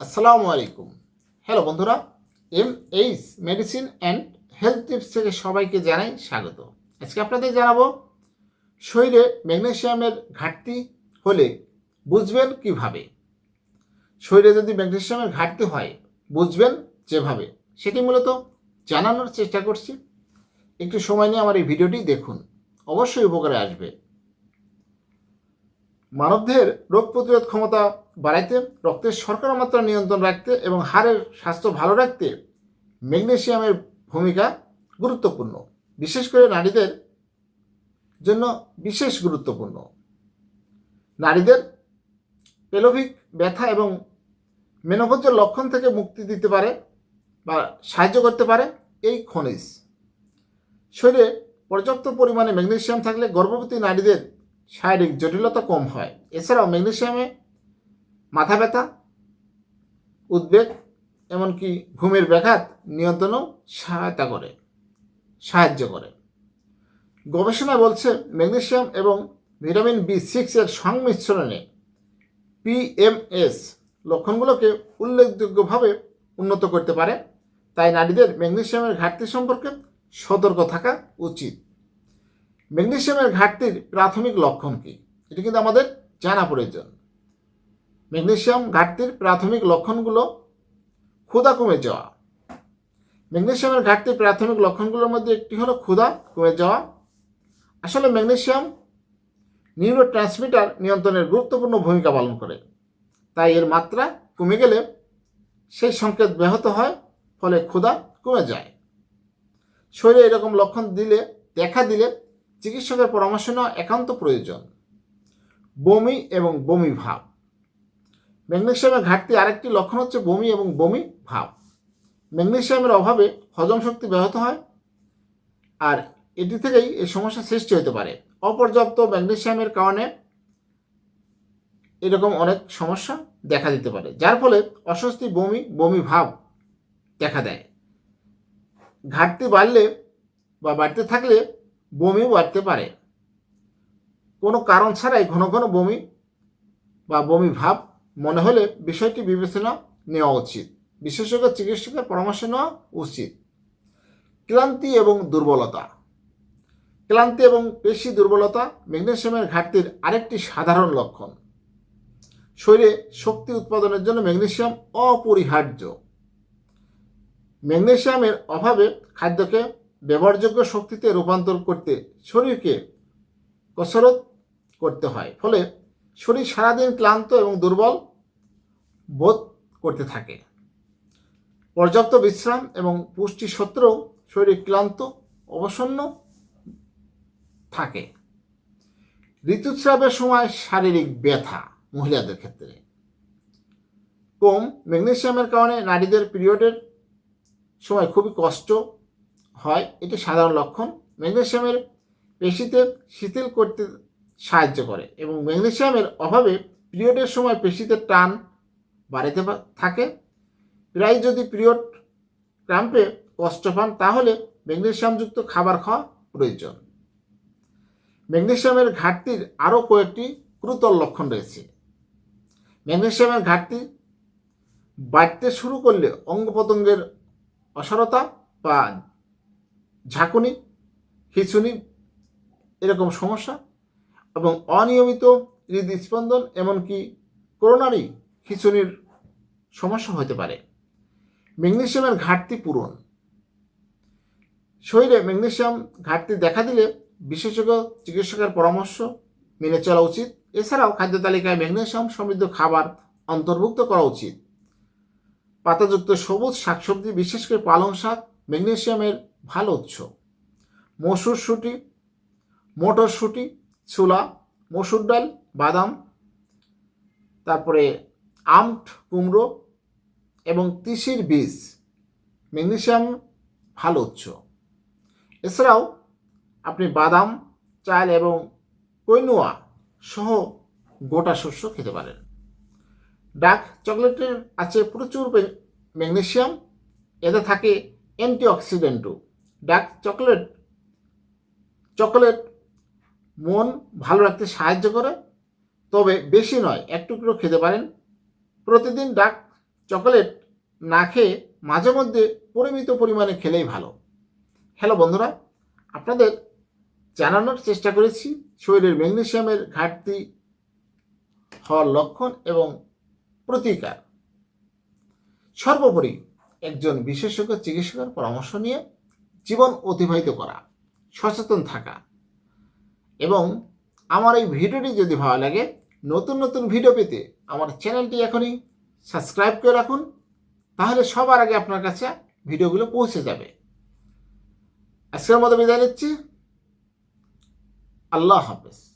আসসালামু আলাইকুম। হ্যালো বন্ধুরা M H medicine and health tips থেকে সবাইকে জানাই স্বাগত। আজকে আপনাদের জানাব, শরীরে ম্যাগনেশিয়ামের ঘাটতি হলে বুঝবেন কীভাবে? শরীরে যদি ম্যাগনেশিয়ামের ঘাটতি হয়, বুঝবেন যেভাবে, সেটি মূলত জানানোর চেষ্টা করছি। একটু সময় নিয়ে আমার এই ভিডিওটি দেখুন, অবশ্যই উপকারে আসবে। মানবদেহের রোগ প্রতিরোধ ক্ষমতা বাড়াইতে, রক্তের শর্করা মাত্রা নিয়ন্ত্রণ রাখতে এবং হাড়ের স্বাস্থ্য ভালো রাখতে ম্যাগনেশিয়ামের ভূমিকা গুরুত্বপূর্ণ। বিশেষ করে নারীদের জন্য বিশেষ গুরুত্বপূর্ণ। নারীদের পেলোভিক ব্যথা এবং মেনোভোজের লক্ষণ থেকে মুক্তি দিতে পারে বা সাহায্য করতে পারে এই খনিজ। শরীরে পর্যাপ্ত পরিমাণে ম্যাগনেশিয়াম থাকলে গর্ভবতী নারীদের শারীরিক জটিলতা কম হয়। এছাড়াও ম্যাগনেশিয়ামে মাথা ব্যথা, উদ্বেগ, এমনকি ঘুমের ব্যাঘাত নিয়ন্ত্রণেও সহায়তা করে, সাহায্য করে। গবেষণায় বলছে ম্যাগনেশিয়াম এবং ভিটামিন বি সিক্সের সংমিশ্রণে পিএমএস লক্ষণগুলোকে উল্লেখযোগ্যভাবে উন্নত করতে পারে। তাই নারীদের ম্যাগনেশিয়ামের ঘাটতি সম্পর্কে সতর্ক থাকা উচিত। ম্যাগনেসিয়ামের ঘাটতির প্রাথমিক লক্ষণ কী? এটি কিন্তু আমাদের জানা প্রয়োজন। ম্যাগনেশিয়াম ঘাটতির প্রাথমিক লক্ষণগুলো ক্ষুধা কমে যাওয়া। ম্যাগনেসিয়ামের ঘাটতির প্রাথমিক লক্ষণগুলোর মধ্যে একটি হলো ক্ষুধা কমে যাওয়া। আসলে ম্যাগনেশিয়াম নিউরো ট্রান্সমিটার নিয়ন্ত্রণের গুরুত্বপূর্ণ ভূমিকা পালন করে। তাই এর মাত্রা কমে গেলে সেই সংকেত ব্যাহত হয়, ফলে ক্ষুধা কমে যায়। শরীরে এরকম লক্ষণ দিলে, দেখা দিলে চিকিৎসকের পরামর্শ নেওয়া একান্ত প্রয়োজন। বমি এবং বমি ভাব। ম্যাগনেসিয়ামের ঘাটতি আরেকটি লক্ষণ হচ্ছে বমি এবং বমি ভাব। ম্যাগনেসিয়ামের অভাবে হজম শক্তি ব্যাহত হয় আর এটি থেকেই এই সমস্যা সৃষ্টি হতে পারে। অপর্যাপ্ত ম্যাগনেশিয়ামের কারণে এরকম অনেক সমস্যা দেখা দিতে পারে, যার ফলে অস্বস্তি, বমি বমি ভাব দেখা দেয়। ঘাটতি বাড়লে বা বাড়তে থাকলে বমিও বাড়তে পারে। কোনো কারণ ছাড়াই ঘন ঘন বমি বা বমি ভাব মনে হলে বিষয়টি বিবেচনা নেওয়া উচিত। বিশেষজ্ঞ চিকিৎসকের পরামর্শ নেওয়া উচিত। ক্লান্তি এবং দুর্বলতা। ক্লান্তি এবং পেশি দুর্বলতা ম্যাগনেশিয়ামের ঘাটতির আরেকটি সাধারণ লক্ষণ। শরীরে শক্তি উৎপাদনের জন্য ম্যাগনেশিয়াম অপরিহার্য। ম্যাগনেশিয়ামের অভাবে খাদ্যকে ব্যবহারযোগ্য শক্তিতে রূপান্তর করতে শরীরকে কসরত করতে হয়। ফলে শরীর সারাদিন ক্লান্ত এবং দুর্বল বোধ করতে থাকে। পর্যাপ্ত বিশ্রাম এবং পুষ্টি সত্ত্বেও শরীর ক্লান্ত, অবসন্ন থাকে। ঋতুস্রাবের সময় শারীরিক ব্যথা মহিলাদের ক্ষেত্রে। কম ম্যাগনেশিয়ামের কারণে নারীদের পিরিয়ডের সময় খুবই কষ্ট হয়, এটি সাধারণ লক্ষণ। ম্যাগনেশিয়ামের পেশিতে শিথিল করতে সাহায্য করে এবং ম্যাগনেশিয়ামের অভাবে পিরিয়ডের সময় পেশিতে টান বাড়াতে থাকে। প্রায় যদি পিরিয়ড ক্রাম্পে কষ্ট পান, তাহলে ম্যাগনেশিয়ামযুক্ত খাবার খাওয়া প্রয়োজন। ম্যাগনেশিয়ামের ঘাটতির আরও কয়েকটি গুরুতর লক্ষণ রয়েছে। ম্যাগনেশিয়ামের ঘাটতি বাড়তে শুরু করলে অঙ্গ প্রত্যঙ্গের অসারতা বা ঝাঁকুনি, খিঁচুনি, এরকম সমস্যা এবং অনিয়মিত হৃদস্পন্দন এমনকি করোনারি খিঁচুনির সমস্যা হতে পারে। ম্যাগনেশিয়ামের ঘাটতি পূরণ। শরীরে ম্যাগনেশিয়াম ঘাটতি দেখা দিলে বিশেষজ্ঞ চিকিৎসকের পরামর্শ মেনে চলা উচিত। এছাড়াও খাদ্য তালিকায় ম্যাগনেশিয়াম সমৃদ্ধ খাবার অন্তর্ভুক্ত করা উচিত। পাতাযুক্ত সবুজ শাকসবজি, বিশেষ করে পালং শাক ম্যাগনেসিয়ামের ভালো উৎস। মসুরশুঁটি মটরশুঁটি ছোলা, মসুর ডাল, বাদাম, তারপরে আমট কুমড়ো এবং তিসির বীজ, ম্যাগনেশিয়াম ভালো উৎস। এছাড়াও আপনি বাদাম, চাল এবং কৈনোয়া সহ গোটা শস্য খেতে পারেন। ডার্ক চকলেটের আছে প্রচুর ম্যাগনেশিয়াম, এতে থাকে অ্যান্টিঅক্সিডেন্টও। ডার্ক চকলেট, চকোলেট মন ভালো রাখতে সাহায্য করে, তবে বেশি নয়, এক টুকরো খেতে পারেন। প্রতিদিন ডার্ক চকোলেট না খেয়ে মাঝে মধ্যে পরিমিত পরিমাণে খেলেই ভালো। হ্যালো বন্ধুরা, আপনাদের জানানোর চেষ্টা করেছি, শরীরের ম্যাগনেশিয়ামের ঘাটতি হওয়ার লক্ষণ এবং প্রতিকার। সর্বোপরি একজন বিশেষজ্ঞ চিকিৎসকের পরামর্শ নিয়ে জীবন অতিবাহিত করা, সচেতন থাকা। এবং আমার এই ভিডিওটি যদি ভালো লাগে, নতুন নতুন ভিডিও পেতে আমার চ্যানেলটি এখনই সাবস্ক্রাইব করে রাখুন, তাহলে সবার আগে আপনার কাছে ভিডিওগুলো পৌঁছে যাবে। আজকের মতো বিদায় নিচ্ছি। আল্লাহ হাফেজ।